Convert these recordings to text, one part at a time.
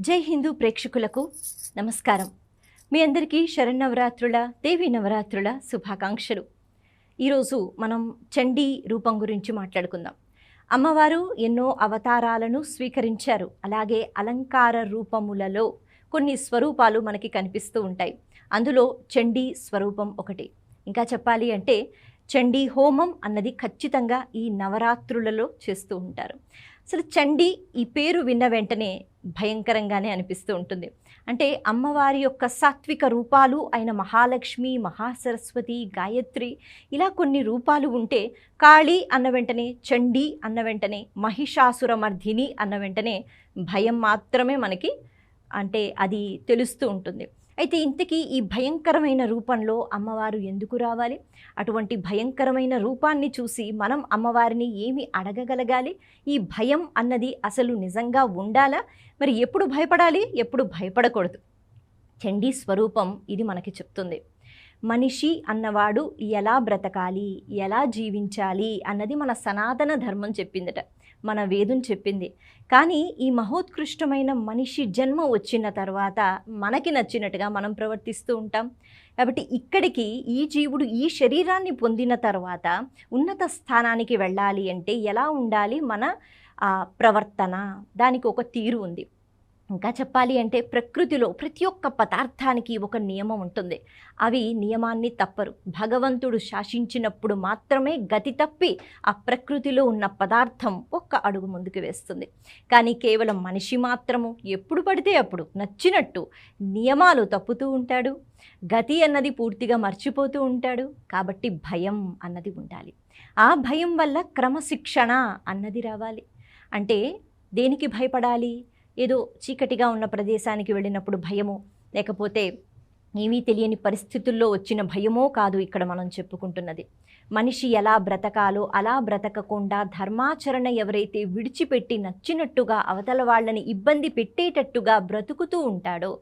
జై హిందూ ప్రేక్షకులకు నమస్కారం. మీ అందరికీ శరన్నవరాత్రుల దేవి నవరాత్రుల శుభాకాంక్షలు. ఈరోజు మనం చండీ రూపం గురించి మాట్లాడుకుందాం. అమ్మవారు ఎన్నో అవతారాలను స్వీకరించారు. అలాగే అలంకార రూపములలో కొన్ని స్వరూపాలు మనకి కనిపిస్తూ ఉంటాయి. అందులో చండీ స్వరూపం ఒకటి. ఇంకా చెప్పాలి అంటే చండీ హోమం అన్నది ఖచ్చితంగా ఈ నవరాత్రులలో చేస్తూ ఉంటారు. అసలు చండీ ఈ పేరు విన్న వెంటనే భయంకరంగానే అనిపిస్తూ ఉంటుంది. అంటే అమ్మవారి యొక్క సాత్విక రూపాలు అయిన మహాలక్ష్మి మహాసరస్వతి గాయత్రి ఇలా కొన్ని రూపాలు ఉంటే కాళీ అన్న వెంటనే చండీ అన్న వెంటనే మహిషాసురమర్ధిని అన్న వెంటనే భయం మాత్రమే మనకి అంటే అది తెలుస్తూ ఉంటుంది. అయితే ఇంతకీ ఈ భయంకరమైన రూపంలో అమ్మవారు ఎందుకు రావాలి? అటువంటి భయంకరమైన రూపాన్ని చూసి మనం అమ్మవారిని ఏమి అడగగలగాలి? ఈ భయం అన్నది అసలు నిజంగా ఉండాలా? మరి ఎప్పుడు భయపడాలి? ఎప్పుడు భయపడకూడదు. చండీ స్వరూపం ఇది మనకి చెప్తుంది. మనిషి అన్నవాడు ఎలా బ్రతకాలి? ఎలా జీవించాలి? అన్నది మన సనాతన ధర్మం చెప్పిందట. మన వేదం చెప్పింది. కానీ ఈ మహోత్కృష్టమైన మనిషి జన్మ వచ్చిన తర్వాత మనకి నచ్చినట్టుగా మనం ప్రవర్తిస్తూ ఉంటాం. కాబట్టి ఇక్కడికి ఈ జీవుడు ఈ శరీరాన్ని పొందిన తర్వాత ఉన్నత స్థానానికి వెళ్ళాలి అంటే ఎలా ఉండాలి? మన ఆ, ప్రవర్తన. దానికి ఒక తీరు ఉంది. ఇంకా చెప్పాలి అంటే ప్రకృతిలో ప్రతి ఒక్క పదార్థానికి ఒక నియమం ఉంటుంది. అవి నియమాన్ని తప్పరు. భగవంతుడు శాసించినప్పుడు మాత్రమే గతి తప్పి ఆ ప్రకృతిలో ఉన్న పదార్థం ఒక్క అడుగు ముందుకు వేస్తుంది. కానీ కేవలం మనిషి మాత్రము ఎప్పుడు పడితే అప్పుడు నచ్చినట్టు నియమాలు తప్పుతూ ఉంటాడు. గతి అన్నది పూర్తిగా మర్చిపోతూ ఉంటాడు. కాబట్టి భయం అన్నది ఉండాలి. ఆ భయం వల్ల క్రమశిక్షణ అన్నది రావాలి. అంటే దేనికి భయపడాలి? ఏదో చీకటిగా ఉన్న ప్రదేశానికి వెళ్ళినప్పుడు భయము లేకపోతే ఏమీ తెలియని పరిస్థితుల్లో వచ్చిన భయమో కాదు ఇక్కడ మనం చెప్పుకుంటున్నది. మనిషి ఎలా బ్రతకాలో అలా బ్రతకకుండా ధర్మాచరణ ఎవరైతే విడిచిపెట్టి నచ్చినట్టుగా అవతల వాళ్ళని ఇబ్బంది పెట్టేటట్టుగా బ్రతుకుతూ ఉంటాడో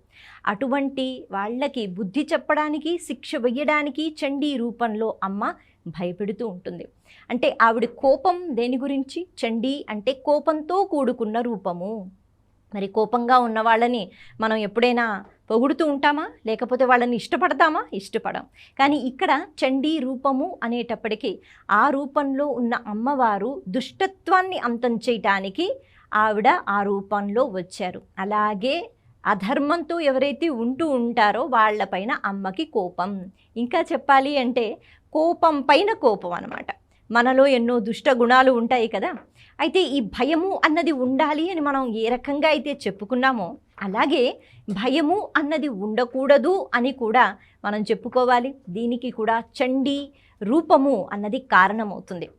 అటువంటి వాళ్ళకి బుద్ధి చెప్పడానికి శిక్ష వెయ్యడానికి చండీ రూపంలో అమ్మ భయపెడుతూ ఉంటుంది. అంటే ఆవిడ కోపం దేని గురించి? చండీ అంటే కోపంతో కూడుకున్న రూపము. మరి కోపంగా ఉన్న వాళ్ళని మనం ఎప్పుడైనా పొగుడుతూ ఉంటామా? లేకపోతే వాళ్ళని ఇష్టపడతామా? ఇష్టపడం. కానీ ఇక్కడ చండీ రూపము అనేటప్పటికీ ఆ రూపంలో ఉన్న అమ్మవారు దుష్టత్వాన్ని అంతం చేయటానికి ఆవిడ ఆ రూపంలో వచ్చారు. అలాగే అధర్మంతో ఎవరైతే ఉంటూ ఉంటారో వాళ్ళపైన అమ్మకి కోపం. ఇంకా చెప్పాలి అంటే కోపం పైన కోపం అనమాట మనలో ఎన్నో దుష్ట గుణాలు ఉంటాయి కదా. అయితే ఈ భయము అన్నది ఉండాలి అని మనం ఏ రకంగా అయితే చెప్పుకున్నామో అలాగే భయము అన్నది ఉండకూడదు అని కూడా మనం చెప్పుకోవాలి. దీనికి కూడా చండీ రూపము అన్నది కారణమవుతుంది.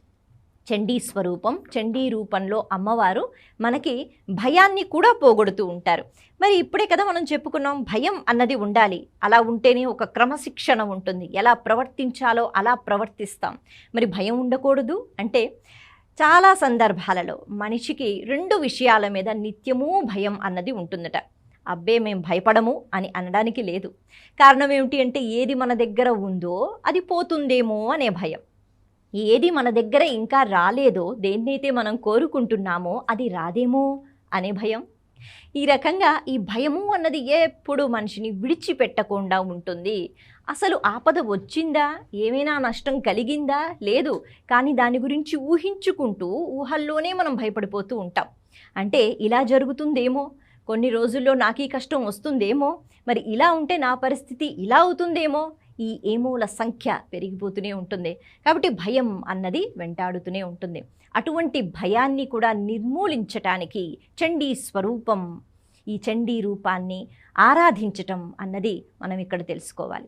చండీ స్వరూపం చండీ రూపంలో అమ్మవారు మనకి భయాన్ని కూడా పోగొడుతూ ఉంటారు. మరి ఇప్పుడే కదా మనం చెప్పుకున్నాం భయం అన్నది ఉండాలి. అలా ఉంటేనే ఒక క్రమశిక్షణ ఉంటుంది. ఎలా ప్రవర్తించాలో అలా ప్రవర్తిస్తాం. మరి భయం ఉండకూడదు. అంటే చాలా సందర్భాలలో మనిషికి రెండు విషయాల మీద నిత్యము భయం అన్నది ఉంటుందట. అబ్బే మేము భయపడము అని అనడానికి లేదు. కారణం ఏమిటి అంటే ఏది మన దగ్గర ఉందో అది పోతుందేమో అనే భయం. ఏది మన దగ్గర ఇంకా రాలేదో దేన్నైతే మనం కోరుకుంటున్నామో అది రాదేమో అనే భయం. ఈ రకంగా ఈ భయము అన్నది ఎప్పుడు మనిషిని విడిచిపెట్టకుండా ఉంటుంది. అసలు ఆపద వచ్చిందా? ఏమైనా నష్టం కలిగిందా? లేదు. కానీ దాని గురించి ఊహించుకుంటూ ఊహల్లోనే మనం భయపడిపోతూ ఉంటాం. అంటే ఇలా జరుగుతుందేమో? కొన్ని రోజుల్లో నాకు ఈ కష్టం వస్తుందేమో? మరి ఇలా ఉంటే నా పరిస్థితి ఇలా అవుతుందేమో? ఈ ఏమోల సంఖ్య పెరిగిపోతూనే ఉంటుంది. కాబట్టి భయం అన్నది వెంటాడుతూనే ఉంటుంది. అటువంటి భయాన్ని కూడా నిర్మూలించటానికి చండీ స్వరూపం ఈ చండీ రూపాన్ని ఆరాధించటం అన్నది మనం ఇక్కడ తెలుసుకోవాలి.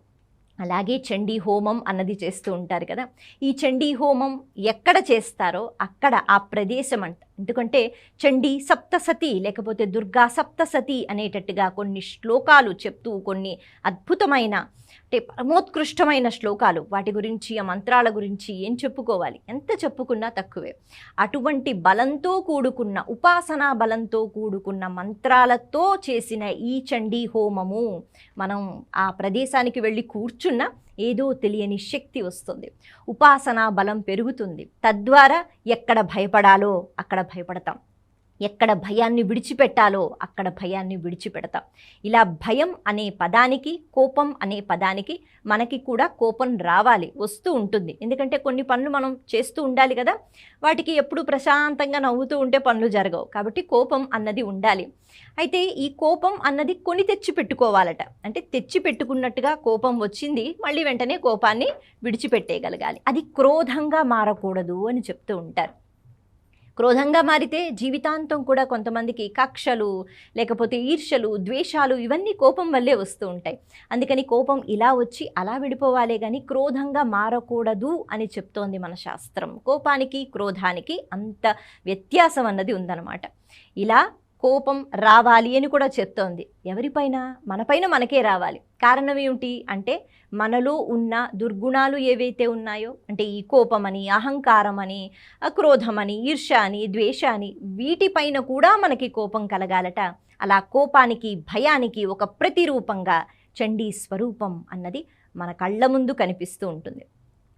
అలాగే చండీ హోమం అన్నది చేస్తూ ఉంటారు కదా. ఈ చండీ హోమం ఎక్కడ చేస్తారో అక్కడ ఆ ప్రదేశం అంట. ఎందుకంటే చండీ సప్తసతి లేకపోతే దుర్గా సప్తసతి అనేటట్టుగా కొన్ని శ్లోకాలు చెప్తూ కొన్ని అద్భుతమైన అంటే పరమోత్కృష్టమైన శ్లోకాలు. వాటి గురించి ఆ మంత్రాల గురించి ఏం చెప్పుకోవాలి? ఎంత చెప్పుకున్నా తక్కువే. అటువంటి బలంతో కూడుకున్న ఉపాసనా బలంతో కూడుకున్న మంత్రాలతో చేసిన ఈ చండీ హోమము మనం ఆ ప్రదేశానికి వెళ్ళి కూర్చున్న ఏదో తెలియని శక్తి వస్తుంది. ఉపాసనా బలం పెరుగుతుంది. తద్వారా ఎక్కడ భయపడాలో అక్కడ భయపడతాం. ఎక్కడ భయాన్ని విడిచిపెట్టాలో అక్కడ భయాన్ని విడిచిపెడతాం. ఇలా భయం అనే పదానికి కోపం అనే పదానికి మనకి కూడా కోపం రావాలి వస్తూ ఉంటుంది. ఎందుకంటే కొన్ని పనులు మనం చేస్తూ ఉండాలి కదా వాటికి ఎప్పుడు ప్రశాంతంగా నవ్వుతూ ఉంటే పనులు జరగవు. కాబట్టి కోపం అన్నది ఉండాలి. అయితే ఈ కోపం అన్నది కొని తెచ్చి పెట్టుకోవాలట అంటే తెచ్చి పెట్టుకున్నట్టుగా కోపం వచ్చింది మళ్ళీ వెంటనే కోపాన్ని విడిచిపెట్టేయగలగాలి. అది క్రోధంగా మారకూడదు అని చెప్తూ ఉంటారు. క్రోధంగా మారితే జీవితాంతం కూడా కొంతమందికి కక్షలు లేకపోతే ఈర్ష్యలు ద్వేషాలు ఇవన్నీ కోపం వల్లే వస్తూ ఉంటాయి. అందుకని కోపం ఇలా వచ్చి అలా విడిపోవాలే కానీ క్రోధంగా మారకూడదు అని చెప్తోంది మన శాస్త్రం. కోపానికి క్రోధానికి అంత వ్యత్యాసం అన్నది ఉందన్నమాట. ఇలా కోపం రావాలి అని కూడా చెప్తోంది. ఎవరిపైన? మనపైన మనకే రావాలి. కారణం ఏమిటి అంటే మనలో ఉన్న దుర్గుణాలు ఏవైతే ఉన్నాయో అంటే ఈ కోపమని అహంకారమని క్రోధమని ఈర్ష అని ద్వేష అని వీటిపైన కూడా మనకి కోపం కలగాలట. అలా కోపానికి భయానికి ఒక ప్రతిరూపంగా చండీ స్వరూపం అన్నది మన కళ్ళ ముందు కనిపిస్తూ ఉంటుంది.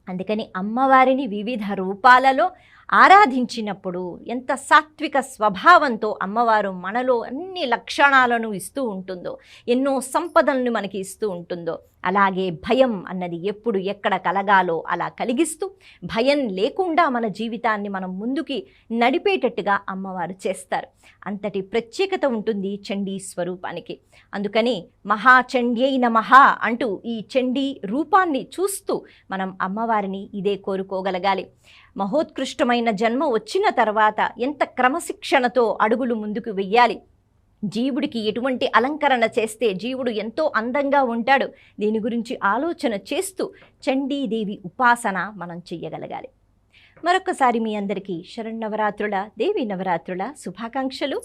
అందుకని అమ్మవారిని వివిధ రూపాలలో ఆరాధించినప్పుడు ఎంత సాత్విక స్వభావంతో అమ్మవారు మనలో అన్ని లక్షణాలను ఇస్తూ ఉంటుందో ఎన్నో సంపదలను మనకి ఇస్తూ ఉంటుందో అలాగే భయం అన్నది ఎప్పుడు ఎక్కడ కలగాలో అలా కలిగిస్తూ భయం లేకుండా మన జీవితాన్ని మనం ముందుకి నడిపేటట్టుగా అమ్మవారు చేస్తారు. అంతటి ప్రత్యేకత ఉంటుంది చండీ స్వరూపానికి. అందుకని మహాచండ్యై మహా అంటూ ఈ చండీ రూపాన్ని చూస్తూ మనం అమ్మవారిని ఇదే కోరుకోగలగాలి. మహోత్కృష్టమైన జన్మ వచ్చిన తర్వాత ఎంత క్రమశిక్షణతో అడుగులు ముందుకు వెయ్యాలి? జీవుడికి ఎటువంటి అలంకరణ చేస్తే జీవుడు ఎంతో అందంగా ఉంటాడు? దీని గురించి ఆలోచన చేస్తూ చండీదేవి ఉపాసన మనం చెయ్యగలగాలి. మరొకసారి మీ అందరికీ శరణ్ నవరాత్రుల దేవి నవరాత్రుల శుభాకాంక్షలు.